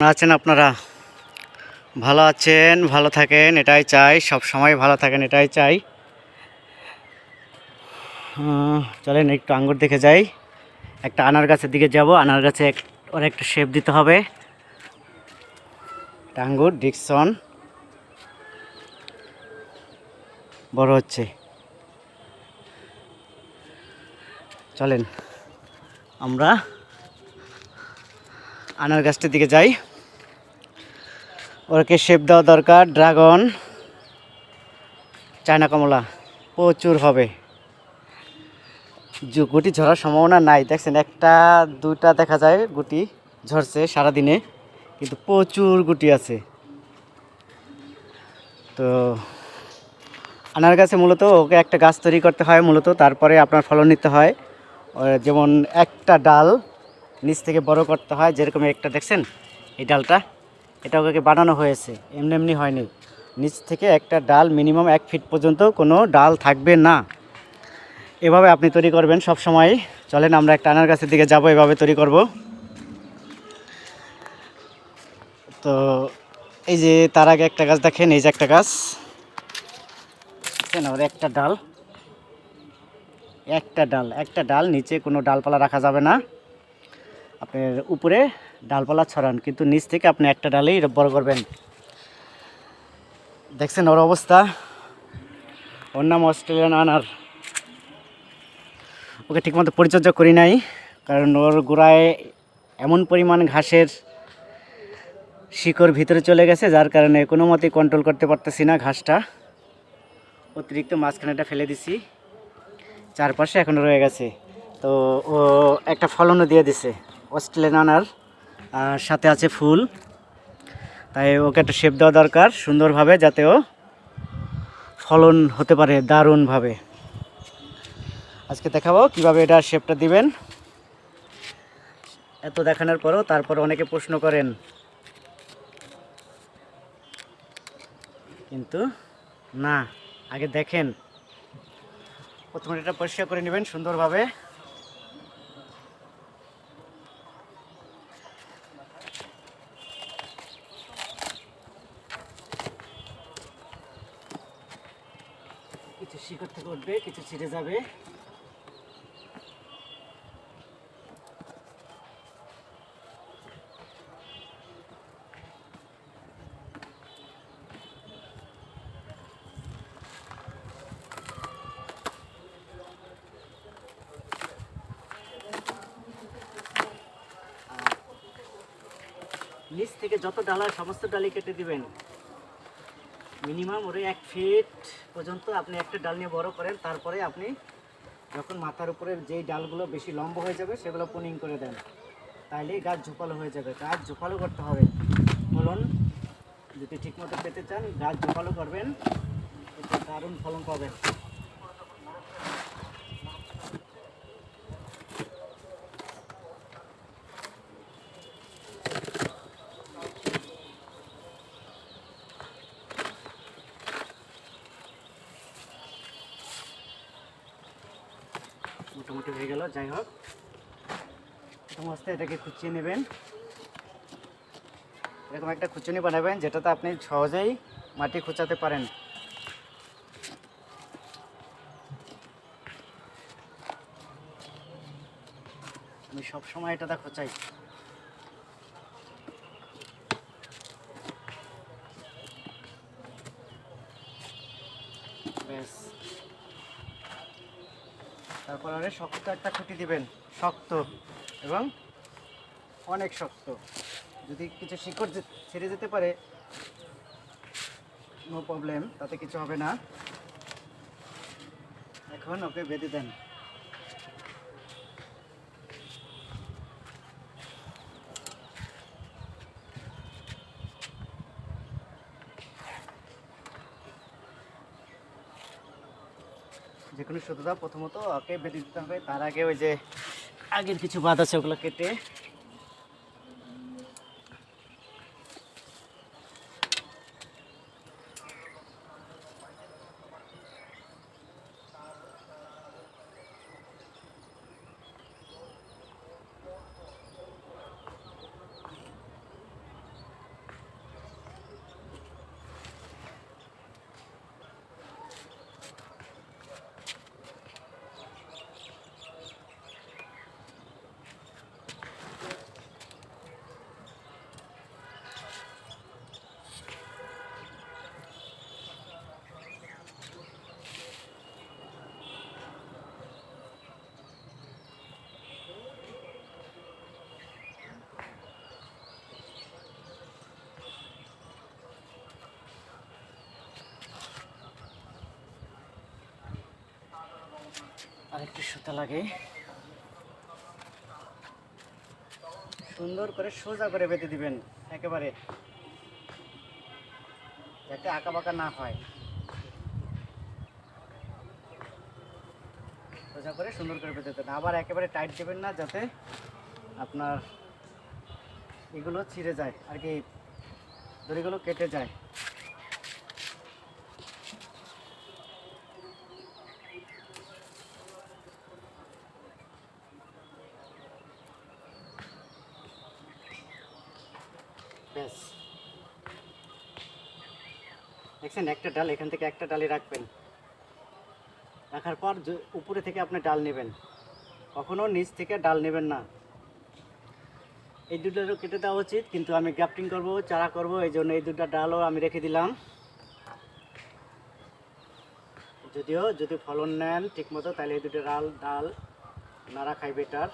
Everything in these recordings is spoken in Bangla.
আছেন আপনারা? ভালো আছেন, ভালো থাকেন, এটাই চাই, সব সময় ভালো থাকেন, এটাই চাই। চলেন একটু আঙ্গুর দেখে যাই। একটা আনার গাছের দিকে যাব, আনার গাছে ওর একটা শেপ দিতে হবে। আঙ্গুর, ডিকসন। বড় হচ্ছে। চলেন, আমরা আনার গাছটির দিকে যাই। ওরকে শেপ দেওয়া দরকার। ড্রাগন চায়না কমলা, প্রচুর হবে। গুটি ঝরার সম্ভাবনা নাই। দেখছেন, একটা দুটা দেখা যায় গুটি ঝরছে সারাদিনে, কিন্তু প্রচুর গুটি আছে। তো, আনার গাছে মূলত ওকে একটা গাছ তৈরি করতে হয় মূলত, তারপরে আপনার ফলন নিতে হয়। যেমন একটা ডাল নিচ থেকে বড় করতে হয়, যেরকম একটা, দেখছেন, এই ডালটা। এটা ওকে বানানো হয়েছে, এমনি এমনি হয়নি। নিচ থেকে একটা ডাল মিনিমাম এক ফিট পর্যন্ত কোনো ডাল থাকবে না। এভাবে আপনি তৈরি করবেন সব সময়। চলেন আমরা একটা আনার গাছের দিকে যাব, এভাবে তৈরি করব। তো এই যে তার আগে একটা গাছ দেখেন, এই যে একটা গাছ। ওর একটা ডাল। একটা ডাল একটা ডাল, নিচে কোনো ডালপালা রাখা যাবে না। আপনার উপরে ডালপালা ছড়ান, কিন্তু নিচ থেকে আপনি একটা ডালেই বড় করবেন। দেখছেন ওর অবস্থা? ওর নাম অস্ট্রেলিয়ান আনার। ওকে ঠিকমতো পরিচর্যা করি নাই, কারণ ওর গোড়ায় এমন পরিমাণ ঘাসের শিকড় ভিতরে চলে গেছে, যার কারণে কোনো মতেই কন্ট্রোল করতে পারতেছি না ঘাসটা। অতিরিক্ত মাঝখানেটা ফেলে দিছি, চারপাশে এখনও রয়ে গেছে। তো ও একটা ফলনও দিয়ে দিছে। অস্ট্রেলিয়ান আনার সাথে আছে ফুল। তাই ওকে একটা শেপ দেওয়া দরকার, সুন্দরভাবে যাতে ও ফলন হতে পারে দারুণভাবে। আজকে দেখাবো কীভাবে এটা শেপটা দিবেন। এত দেখানোর পরও তারপর অনেকে প্রশ্ন করেন। কিন্তু না, আগে দেখেন। প্রথমে এটা পরিষ্কার করে নেবেন সুন্দরভাবে। কিছু শিকড় থেকে উঠবে, কিছু ছিঁড়ে যাবে। নিচ থেকে যত ডাল, সমস্ত ডালি কেটে দিবেন। মিনিমাম ওরে এক ফিট পর্যন্ত আপনি একটা ডাল নিয়ে বড় করেন, তারপরে আপনি যখন মাথার উপরে যেই ডালগুলো বেশি লম্ব হয়ে যাবে সেগুলো পুনিং করে দেন। তাইলে গাছ ঝোপালো হয়ে যাবে। গাছ ঝোপালো করতে হবে। ফলন যদি ঠিকমতো পেতে চান, গাছ ঝোপালো করবেন দারুণ ফলন পাবেন মোটামুটি হয়ে গেল যাই হোক, সমস্ত এটাকে খুঁচিয়ে নেবেন। এরকম একটা খুচুনি বানাবেন, যেটাতে আপনি সহজেই মাটি খুঁচাতে পারেন। আমি সব সময় এটাতে খোঁচাই। ব্যাস। তারপর আরে শক্ত একটা খুঁটি দিবেন, শক্ত এবং অনেক শক্ত। যদি কিছু শিকড় ছেড়ে যেতে পারে নো প্রবলেম তাতে কিছু হবে না। এখন ওকে বেঁধে দেন। যে কোনো প্রথমত ওকে বেঁধে দিতে হবে। তার আগে ওই যে আগের কিছু বাদ আছে ওগুলো কেটে আরেকটু সুতা লাগে। সুন্দর করে সোজা করে বেঁধে দিবেন, একেবারে। যাতে আঁকা বাঁকা না হয়। সোজা করে সুন্দর করে বেঁধে দেবেন। আবার একেবারে টাইট দেবেন না, যাতে আপনার এগুলো ছিঁড়ে যায়, আর কি দড়িগুলো কেটে যায়। দেখছেন, একটা ডাল, এখান থেকে একটা ডালে রাখবেন। রাখার পর উপরে থেকে আপনি ডাল নেবেন। কখনও নিচ থেকে ডাল নেবেন না। এই দুটোরও কেটে দেওয়া উচিত, কিন্তু আমি গ্রাফটিং করব, চারা করব, এই জন্য এই দুটো ডালও আমি রেখে দিলাম। যদিও, যদি ফলন নেন ঠিকমতো, তাহলে এই দুটো ডাল ডাল না রাখাই বেটার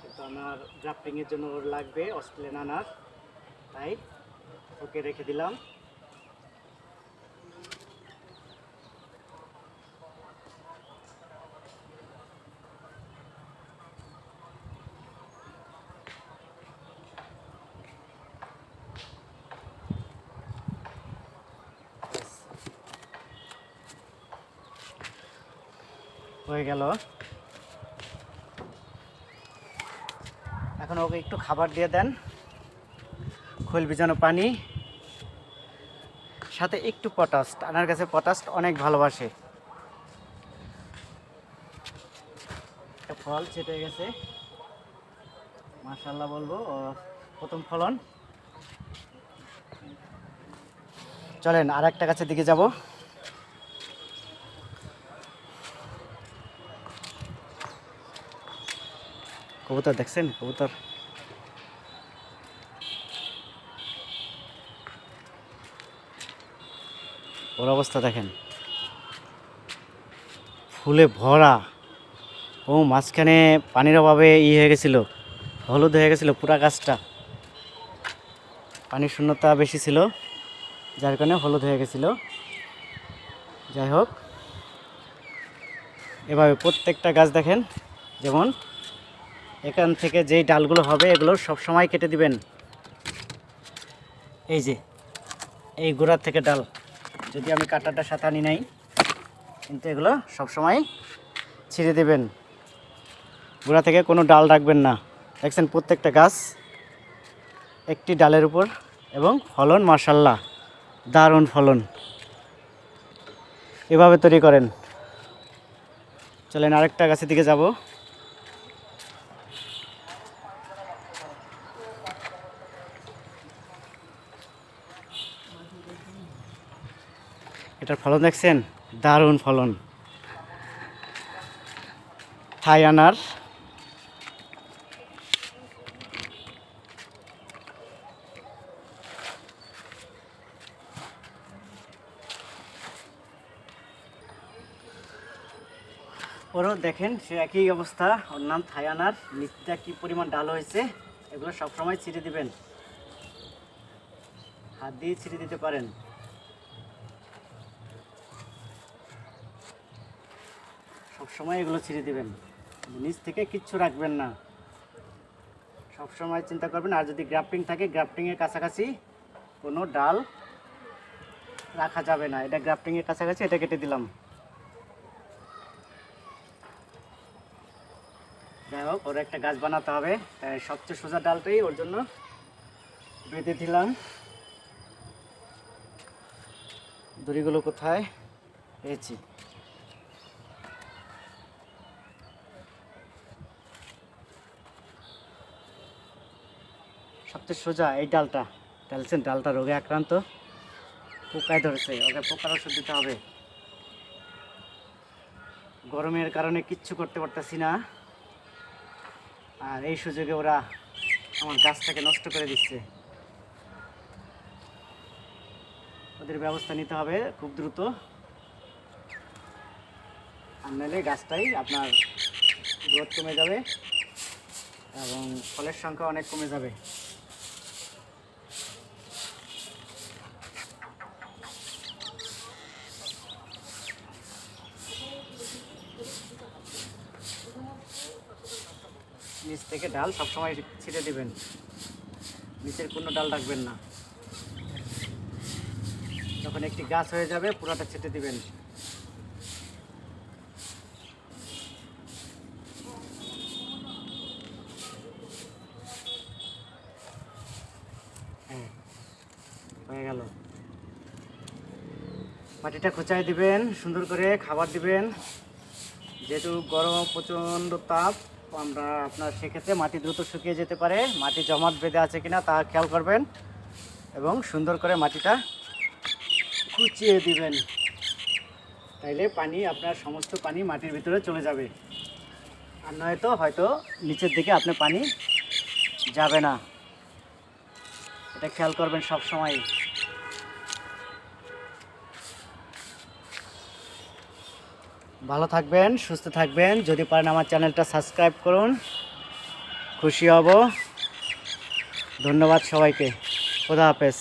কিন্তু আমার গ্রাফটিংয়ের জন্য লাগবে অস্ট্রেলিয়ান আনার। তাই ওকে রেখে দিলাম। হয়ে গেল। এখন ওকে একটু খাবার দিয়ে দেন। খোল ভিজানো পানি। সাথে একটু পটাশ। আনার কাছে পটাশ অনেক ভালোবাসে। ফল ছেটে গেছে। মাশাল্লাহ বলব প্রথম ফলন। চলেন আর একটা গাছের দিকে যাব। কবুতর দেখছেন? কবুতর। ওর অবস্থা দেখেন। ফুলে ভরা। ও মাঝখানে পানির অভাবে ই হয়ে গেছিল, হলুদ হয়ে গেছিল পুরা গাছটা। পানির শূন্যতা বেশি ছিল, যার কারণে হলুদ হয়ে গেছিল। যাই হোক, এভাবে প্রত্যেকটা গাছ দেখেন, যেমন এখান থেকে যেই ডালগুলো হবে, এগুলো সব সময় কেটে দিবেন। এই যে, এই গোড়ার থেকে ডাল। যদি আমি কাটাটা সাথে আনি নাই, কিন্তু এগুলো সব সময় ছিঁড়ে দেবেন। গোড়া থেকে কোনো ডাল রাখবেন না। দেখছেন প্রত্যেকটা গাছ একটি ডালের উপর এবং ফলন মার্শাল্লাহ দারুণ ফলন। এভাবে তৈরি করেন। চলেন আরেকটা গাছের দিকে যাব। এটার ফলন দেখছেন? দারুণ ফলন। থাই আনার। ওরও দেখেন, সে একই অবস্থা। ওর নাম থায়ানার নিচটা কি পরিমাণ ডাল হয়েছে, এগুলো সবসময় ছিঁড়ে দিবেন। হাত দিয়ে ছিঁড়ে দিতে পারেন। সবসময় এগুলো ছিঁড়ে দিবেন। নিচ থেকে কিচ্ছু রাখবেন না। সবসময় চিন্তা করবেন, আর যদি গ্রাফটিং থাকে গ্রাফটিংয়ের কাছাকাছি কোনো ডাল রাখা যাবে না। এটা গ্রাফটিংয়ের কাছাকাছি, এটা কেটে দিলাম। যাই হোক, ওর একটা গাছ বানাতে হবে। তাই সবচেয়ে সোজা ডালটাই ওর জন্য বেঁধে দিলাম। দড়িগুলো কোথায়? পেয়েছি সবচেয়ে সোজা এই ডালটা। ডালছেন ডালটা রোগে আক্রান্ত। পোকায় ধরেছে, ওকে পোকার ওষুধ দিতে হবে। গরমের কারণে কিচ্ছু করতে পারতেছি না। আর এই সুযোগে ওরা আমার গাছটাকে নষ্ট করে দিচ্ছে। ওদের ব্যবস্থা নিতে হবে খুব দ্রুত। আর নাহলে গাছটাই আপনার গ্রোথ কমে যাবে এবং ফলের সংখ্যা অনেক কমে যাবে। থেকে ডাল সবসময় ছিটে দিবেন। নিচের কোনো ডাল রাখবেন না। যখন একটি গাছ হয়ে যাবে, পুরোটা ছেটে দিবেন। হ্যাঁ হয়ে গেল। মাটিটা খোঁচাই দিবেন, সুন্দর করে খাবার দিবেন। যেহেতু গরম প্রচণ্ড তাপ আমরা আপনার সেক্ষেত্রে মাটি দ্রুত শুকিয়ে যেতে পারে। মাটি জমাট বেঁধে আছে কিনা তা খেয়াল করবেন এবং সুন্দর করে মাটিটা কুচিয়ে দিবেন। তাইলে পানি, আপনার সমস্ত পানি মাটির ভিতরে চলে যাবে। আর নয়তো হয়তো নিচের দিকে আপনার পানি যাবে না। এটা খেয়াল করবেন সব সময় ভালো থাকবেন, সুস্থ থাকবেন। যদি পারেন আমার চ্যানেলটা সাবস্ক্রাইব করুন। খুশি হব। ধন্যবাদ সবাইকে। খোদা হাফেজ।